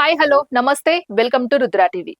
Hi hello నమస్తే welcome to Rudra TV.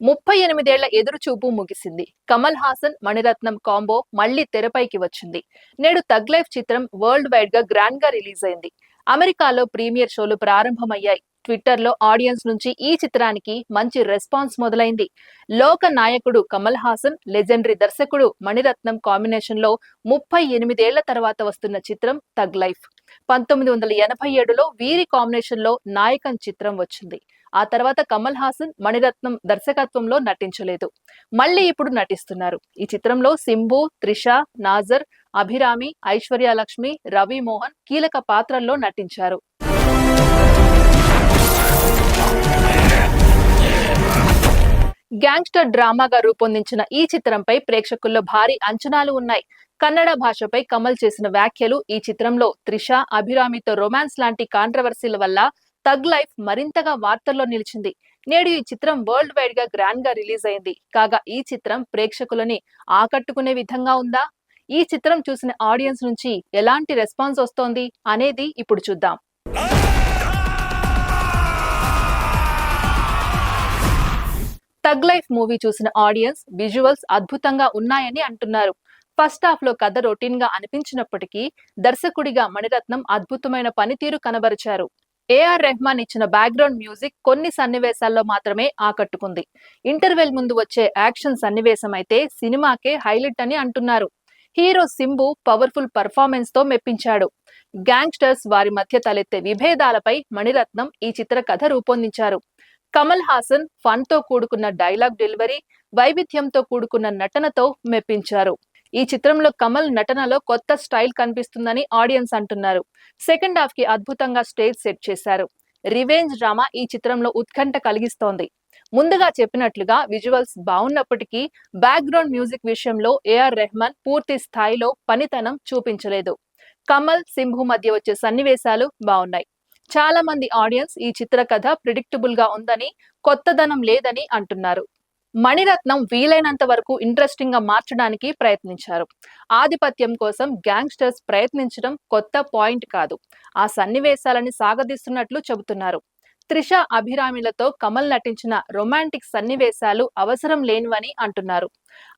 ముప్పై ఎనిమిదేళ్ళ ఎదురు చూపు ముగిసింది. కమల్ హాసన్ మణిరత్నం కాంబో మళ్ళీ తెరపైకి వచ్చింది. నేడు తగ్ లైఫ్ చిత్రం వరల్డ్ వైడ్గా గ్రాండ్గా రిలీజ్ అయింది. అమెరికాలో ప్రీమియర్ షోలు ప్రారంభమయ్యాయి. ట్విట్టర్లో ఆడియన్స్ నుంచి ఈ చిత్రానికి మంచి రెస్పాన్స్ మొదలైంది. లోక నాయకుడు కమల్ హాసన్ లెజెండరీ దర్శకుడు మణిరత్నం కాంబినేషన్లో ముప్పై ఎనిమిదేళ్ళ తర్వాత వస్తున్న చిత్రం తగ్ లైఫ్. పంతొమ్మిది వందల ఎనభై ఏడులో వీరి కాంబినేషన్లో నాయకన్ చిత్రం వచ్చింది. ఆ తర్వాత కమల్ హాసన్ మణిరత్నం దర్శకత్వంలో నటించలేదు. మళ్ళీ ఇప్పుడు నటిస్తున్నారు. ఈ చిత్రంలో సింబు త్రిష నాజర్ అభిరామి ఐశ్వర్యలక్ష్మి రవి మోహన్ కీలక పాత్రల్లో నటించారు. గ్యాంగ్స్టర్ డ్రామాగా రూపొందించిన ఈ చిత్రంపై ప్రేక్షకుల్లో భారీ అంచనాలు ఉన్నాయి. కన్నడ భాషపై కమల్ చేసిన వ్యాఖ్యలు ఈ చిత్రంలో త్రిష అభిరామితో రొమాన్స్ లాంటి కాంట్రవర్సీల వల్ల తగ్ లైఫ్ మరింతగా వార్తల్లో నిలిచింది. నేడు ఈ చిత్రం వరల్డ్ వైడ్గా గ్రాండ్గా రిలీజ్ అయింది. కాగా ఈ చిత్రం ప్రేక్షకులని ఆకట్టుకునే విధంగా ఉందా? ఈ చిత్రం చూసిన ఆడియన్స్ నుంచి ఎలాంటి రెస్పాన్స్ వస్తోంది అనేది ఇప్పుడు చూద్దాం. తగ్ లైఫ్ మూవీ చూసిన ఆడియన్స్ విజువల్స్ అద్భుతంగా ఉన్నాయని అంటున్నారు. ఫస్ట్ హాఫ్లో కథ రొటీన్గా అనిపించినప్పటికీ దర్శకుడిగా మణిరత్నం అద్భుతమైన పనితీరు కనబరిచారు. ఏఆర్ రెహమాన్ ఇచ్చిన బ్యాక్గ్రౌండ్ మ్యూజిక్ కొన్ని సన్నివేశాల్లో మాత్రమే ఆకట్టుకుంది. ఇంటర్వెల్ ముందు వచ్చే యాక్షన్ సన్నివేశం అయితే సినిమాకే హైలైట్ అని అంటున్నారు. హీరో సింబు పవర్ఫుల్ పర్ఫార్మెన్స్తో మెప్పించాడు. గ్యాంగ్స్టర్స్ వారి మధ్య తలెత్తే విభేదాలపై మణిరత్నం ఈ చిత్ర కథ రూపొందించారు. కమల్ హాసన్ ఫన్తో కూడుకున్న డైలాగ్ డెలివరీ వైవిధ్యంతో కూడుకున్న నటనతో మెప్పించారు. ఈ చిత్రంలో కమల్ నటనలో కొత్త స్టైల్ కనిపిస్తుందని ఆడియన్స్ అంటున్నారు. సెకండ్ హాఫ్కి అద్భుతంగా స్టేజ్ సెట్ చేశారు. రివెంజ్ డ్రామా ఈ చిత్రంలో ఉత్కంఠ కలిగిస్తోంది. ముందుగా చెప్పినట్లుగా విజువల్స్ బాగున్నప్పటికీ బ్యాక్గ్రౌండ్ మ్యూజిక్ విషయంలో ఏఆర్ రెహమాన్ పూర్తి స్థాయిలో పనితనం చూపించలేదు. కమల్ సింహు మధ్య వచ్చే సన్నివేశాలు బాగున్నాయి. చాలా మంది ఆడియన్స్ ఈ చిత్రకథ ప్రిడిక్టబుల్గా ఉందని కొత్తదనం లేదని అంటున్నారు. మణిరత్నం వీలైనంత వరకు ఇంట్రెస్టింగ్గా మార్చడానికి ప్రయత్నించారు. ఆధిపత్యం కోసం గ్యాంగ్స్టర్స్ ప్రయత్నించడం కొత్త పాయింట్ కాదు. ఆ సన్నివేశాలని సాగదీస్తున్నట్లు చెబుతున్నారు. త్రిష అభిరామిలతో కమల్ నటించిన రొమాంటిక్ సన్నివేశాలు అవసరం లేనివని అంటున్నారు.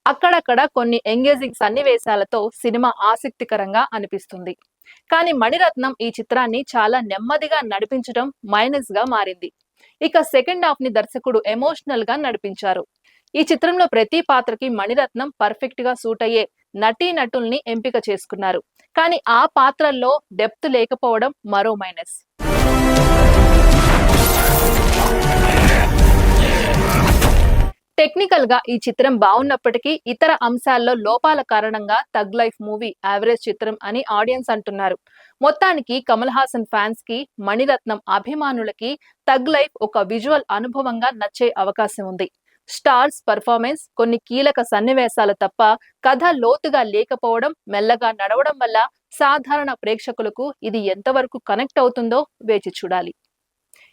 అక్కడక్కడ కొన్ని ఎంగేజింగ్ సన్నివేశాలతో సినిమా ఆసక్తికరంగా అనిపిస్తుంది. కానీ మణిరత్నం ఈ చిత్రాన్ని చాలా నెమ్మదిగా నడిపించడం మైనస్గా మారింది. ఇక సెకండ్ హాఫ్ని దర్శకుడు ఎమోషనల్గా నడిపించారు. ఈ చిత్రంలో ప్రతి పాత్రకి మణిరత్నం పర్ఫెక్ట్గా సూట్ అయ్యే నటీ నటుల్ని ఎంపిక చేసుకున్నారు. కానీ ఆ పాత్రల్లో డెప్త్ లేకపోవడం మరో మైనస్. టెక్నికల్గా ఈ చిత్రం బాగున్నప్పటికీ ఇతర అంశాల్లో లోపాల కారణంగా తగ్ లైఫ్ మూవీ యావరేజ్ చిత్రం అని ఆడియన్స్ అంటున్నారు. మొత్తానికి కమల్ హాసన్ ఫ్యాన్స్కి మణిరత్నం అభిమానులకి తగ్ లైఫ్ ఒక విజువల్ అనుభవంగా నచ్చే అవకాశం ఉంది. స్టార్స్ పర్ఫార్మెన్స్ కొన్ని కీలక సన్నివేశాలు తప్ప కథ లోతుగా లేకపోవడం మెల్లగా నడవడం వల్ల సాధారణ ప్రేక్షకులకు ఇది ఎంతవరకు కనెక్ట్ అవుతుందో వేచి చూడాలి.